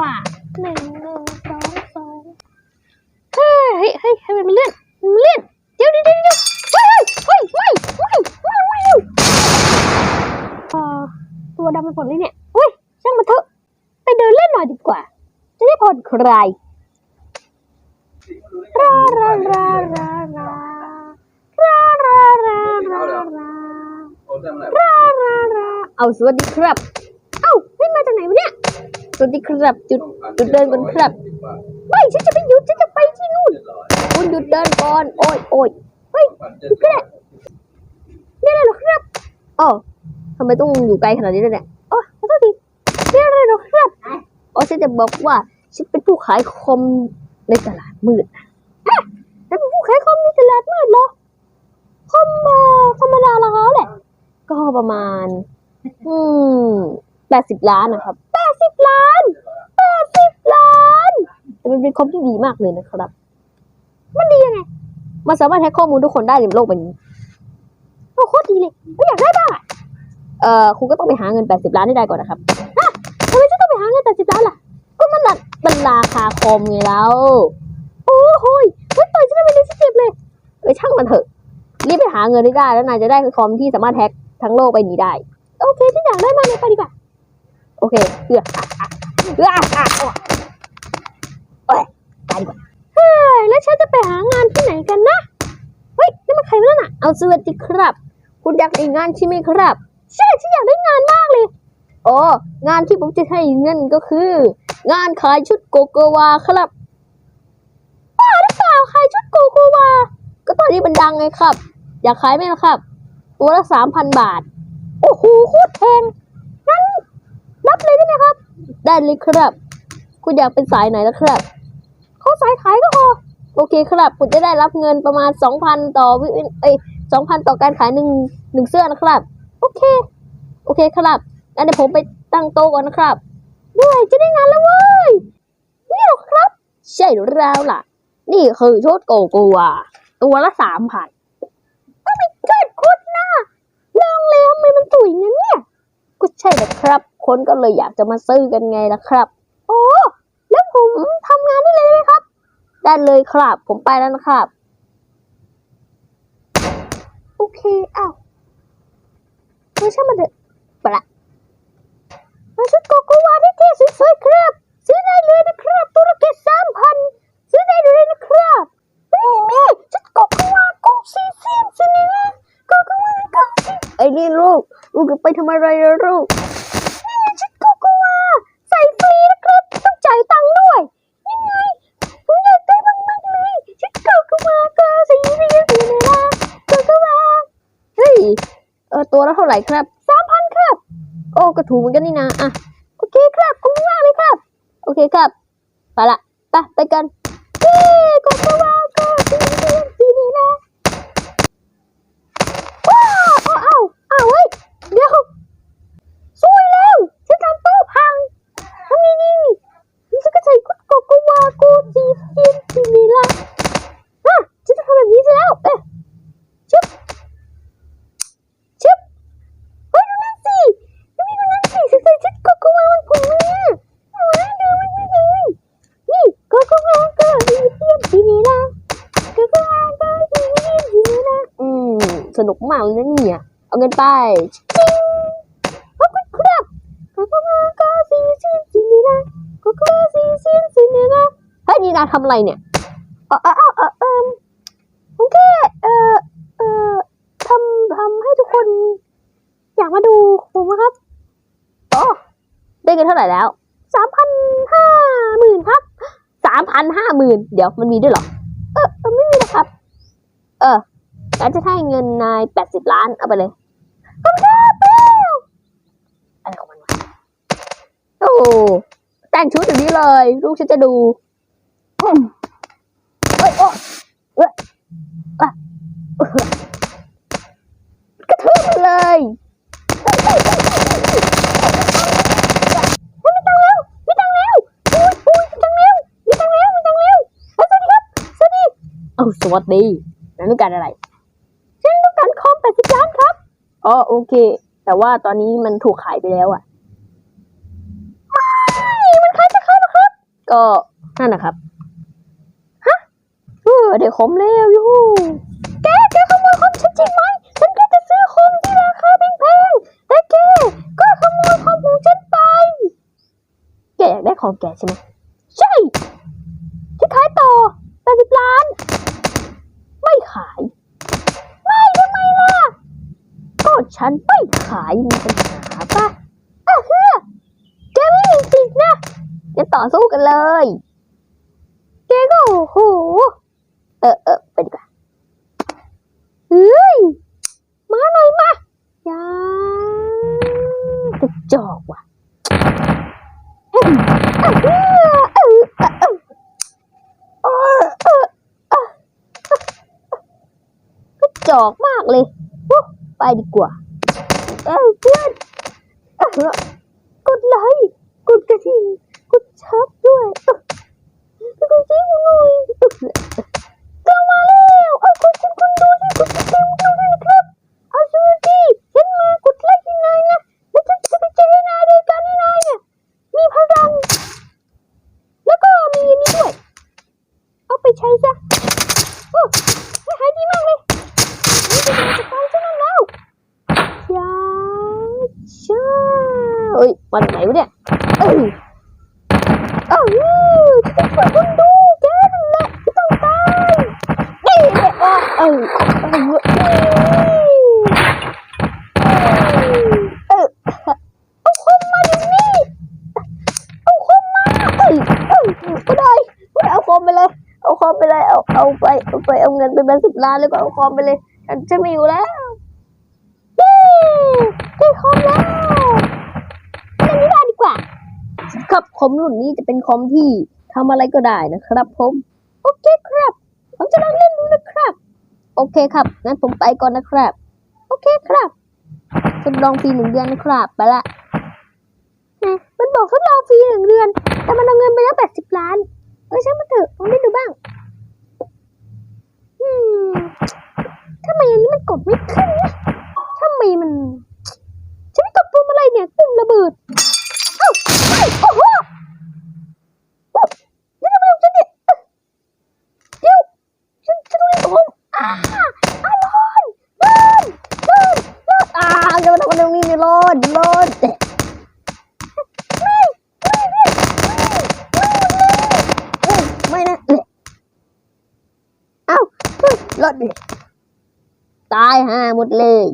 ว่า หนึ่งหนึ่งสองสองเฮ้ยเฮ้ยเฮ้ยให้มันเลื่อนมันเลื่อนเดี๋ยวเดี๋ยวเดี๋ยวเดี๋ยวเฮ้ยเฮ้ยเฮ้ยเฮ้ยเฮ้ยเฮ้ยเอ่อตัวดำไปหมดเลยเนี่ยอุ้ยช่างมันเถอะไปเดินเล่นหน่อยดีกว่า จะได้ผ่อนคลายราราราราราราราราราราโอ้แต่เมื่อไหร่ราราราเอาสวัสดีครับ วัสดีครับจุดจุดเดินก่อนครับไม่ฉันจะไปหยุดฉันจะไปที่นู่นคุณหยุดเดินก่อนโอ้ยโอ้ยเฮ้ยหยุดก็ได้นี่อะไรหรอครับอ๋อทำไมต้องอยู่ไกลขนาดนี้ด้วยเนี่ยอ๋อขอโทษทีนี่อะไรหรอครับอ๋อฉันจะบอกว่าฉันเป็นผู้ขายคอมในตลาดมืดนะฉันเป็นผู้ขายคอมในตลาดมืดเหรอคอมเอ่อธรรมดาละคะแหละก็ประมาณ อืมแปดสิบล้านนะครับแปดสิบล้านแปดสิบล้าน แต่มันเป็นคอมที่ดีมากเลยนะครับ มันดียังไง มันสามารถแฮ็กข้อมูลทุกคนได้ในโลกใบนี้โอ้โคตรดีเลยไม่อยากได้บ้างเอ่อคุณก็ต้องไปหาเงินแปดสิบล้านให้ได้ก่อนนะครับฮะทำไมฉันต้องไปหาเงินแปดสิบล้านล่ะ ก็มันดัดมันราคาคอมไงแล้ว โอ้โหยเฮ้ยต่อยฉันไมเลยฉันเจ็บเลยเออช่างมันเถอะ รีบไปหาเงินให้ได้แล้วนายจะได้คอมที่สามารถแฮ็กทั้งโลกใบนี้ได้ โอเคฉันอยากได้มากเลยไปดีกว่า โอเคเอือกอะอะเอือกอะอะอะ โอ้ยไปดีกว่าเฮ้ยแล้วฉันจะไปหางานที่ไหนกันนะเฮ้ยนี่มันใครวะนั่นน่ะเอาสวัสดีครับ คุณอยากได้งานใช่ไหมครับใช่ฉันอยากได้งานมากเลยอ๋องานที่ผมจะให้เงินก็คือ งานขายชุดโกโกวาครับบ้าหรือเปล่าขายชุดโกโกวา ก็ตอนนี้มันดังไงครับ อยากขายไหมล่ะครับตัวละสามพันบาท โอ้โหโคตรแพงงั้นรับเลยได้ไหมครับ ได้เลยครับ คุณอยากเป็นสายไหนล่ะครับ เขาสายขายก็พอโอเคครับคุณจะได้รับเงินประมาณสองพันต่อวิเอ้ยสองพันต่อการขายหนึ่งหนึ่งเสื้อนะครับ โอเค โอเคครับงั้นเดี๋ยวผมไปตั้งโต๊ะก่อนนะครับด้วยจะได้งานแล้วเว้ยนี่หรอครับ ใช่แล้วล่ะ นี่คือชุดโกโกวตัวละสามพันก็ไม่เกิดคุณนะลองเลยทำไมมันตุ๋ยงั้นเนี่ยก็ใช่แหละครับ คนก็เลยอยากจะมาซื้อกันไงล่ะครับ โอ้ แล้วผมทำงานได้เลยไหมครับ ได้เลยครับ ผมไปแล้วนะครับ โอเคอ้าวเออช่มันเถอะไปละมาชุดโกโกวาที่เท่สวยๆครับ ซื้อได้เลยนะครับตัวละแค่สามพันซื้อได้เลยนะครับนี่แม่ชุดโกโกวาโกซีซีมซินี่นะโกโกวาโกซีไอ้นี่ลูกลูกจะไปทำอะไรอะลูก ออตัวละเท่าไหร่ครับสามพันครับ โอ้ก็ถูกเหมือนกันนี่นะอะโอเคครับขอบคุณมากเลยครับ โอเคครับ ไปละไปไปกันเย้ก็สว่าก็ดีดีดีนี่นะว้าวเอาเอาเอาเว้ย เดี๋ยวสวยแล้วฉันทำโต๊ะพังทำไงดีนี่ฉันก็ใส่กุดโกโกวากูดีดีดีนี่ละอะฉันจะทำแบบนี้ซะแล้ว เอ๊ะชึบชึบเฮ้ยดูนั่นสิดูนี่ดูนั่นสิฉันใส่ชุดโกโกวามันผมเลยอะว้าวดูมันนี่เลยนี่โกโกวาก็ดีดีดีนี่ละโกโกวาก็ดีดีดีนี่ละอืม สนุกมากเลยนะเนี่ย เอาเงินไปจิ๊งขอบคุณครับโกโกวาก็ดีดีดีนี่ละกโกวาดีดีดีนี่ละเฮ้ยนี่นาทำอะไรเนี่ยเออเออเออเออเออผมแค่เออเออทำทำให้ทุกคน อยากมาดูผมนะครับโอ้ได้เงินเท่าไหร่แล้วสามพันห้าหมื่นครับสามพันห้าหมื่นเดี๋ยวมันมีด้วยเหรอ เออเออไม่มีนะครับ เออ งั้นจะให้เงินนายแปดสิบล้านเอาไปเลยขอบคุณครับเปรี้ยวอะไรของมันวะโอ้แต่งชุดอย่างนี้เลย ลูกฉันจะดูอืมเอ้ยโอ้เอ้ยอะกระทืบมันเลยม่ตังแล้วม่ตังแล้วอุ้ยอุ้ยมีตังแล้วมีตังแล้วมีตังแล้วเฮ้ยสวัสดีครับสวัสดีเอ้าสวัสดีนั่นต้อการอะไร อ๋อโอเค แต่ว่าตอนนี้มันถูกขายไปแล้วอะไม่มันขายจะขายหรอครับ ก็นั่นนะครับฮะเออเดี๋ยวคอมแล้วยูฮูแกแกขโมยคอมฉันจริงไหมฉันแค่จะซื้อคอมที่ราคาแพงๆแต่แกก็ขโมยคอมของฉันไปแกอยากได้ของแกใช่ไหม ใช่จะขายต่อแปดสิบล้าน ไม่ขาย ไม่ทำไมล่ะ ก็ ฉันไม่ขายมีปัญหาปะอะเฮ้อแกไม่มีสิทธิ์นะจะต่อสู้กันเลย แกก็โอ้โหเออเออไปดีกว่าเฮ้ยมาหน่อยมาอย่ากระจอกว่ะเฮ้ยอะเฮ้ออเออเออเออเออกระจอกมากเลย ไปดีกว่า เอ้เพื่อนกดไลค์กดกระดิ่งกดชับด้วยกดจิ้มหน่อยเออก็มาแล้วเอาขอบคุณคุณดูที่กดติดตามดูด้วยนะครับ เอาสวัสดีฉันมากดไลค์ให้นายนะ แล้วฉันจะไปเจอให้นายโดยการให้นายเนี่ย มีพลัง แล้วก็มีอันนี้ด้วย เอาไปใช้ซะ โอ้ให้หายดีมากเลย นี่จะเป็นสไปซ์นั่นแล้วยาช้าเอ้ย วันไหนวะเนี่ยเอ้ยเอ้าจะเป็นคนดูแกนั่นแหละที่ต้องตายนี่แหละอะเอ้ยเอ้ยเอ้ยเอาคมมาเดี๋ยวนี้เอาคมมาเอ้ยเอ้ยก็ได้ก็ได้เอาคอมไปเลย เอาคอมไปเลย เอา เอาไป เอาไป เอาเงินไปเป็นสิบล้านแล้วก็เอาคอมไปเลย ฉันจะไม่อยู่แล้ว เย้ได้คอมแล้วเล่นนี้ได้ดีกว่า คอมรุ่นนี้จะเป็นคอมที่ทำอะไรก็ได้นะครับ ผม โอเคครับ ผมจะลองเล่นดูนะครับ โอเคครับ งั้นผมไปก่อนนะครับ โอเคครับทดลองฟรีหนึ่งเดือนนะครับ ไปละแหมมันบอกทดลองฟรีหนึ่งเดือน แต่มันเอาเงินไปแล้วแปดสิบล้าน เออช่างมันเถอะลองเล่นดูบ้างอืมทำไมอันนี้มันกดไม่ขึ้นนะทำไมมันฉันไม่กดปุ่มอะไรเนี่ยปุ่มระเบิด เอ้าเฮ้ยโอ้โหโอ้นี่ทำไมของฉันเนี่ยเดี๋ยวฉันฉันต้องเล่นของอ่าอ่าร้อนร้อนร้อนร้ อนอ่าจะมาทำอะไรตรงนี้เนี่ยร้อนร้อนไม่ไม่ไม่ไม่ไม่ไม่นะเอ้าเฮ้ยรถดิตายห่าหมดเลย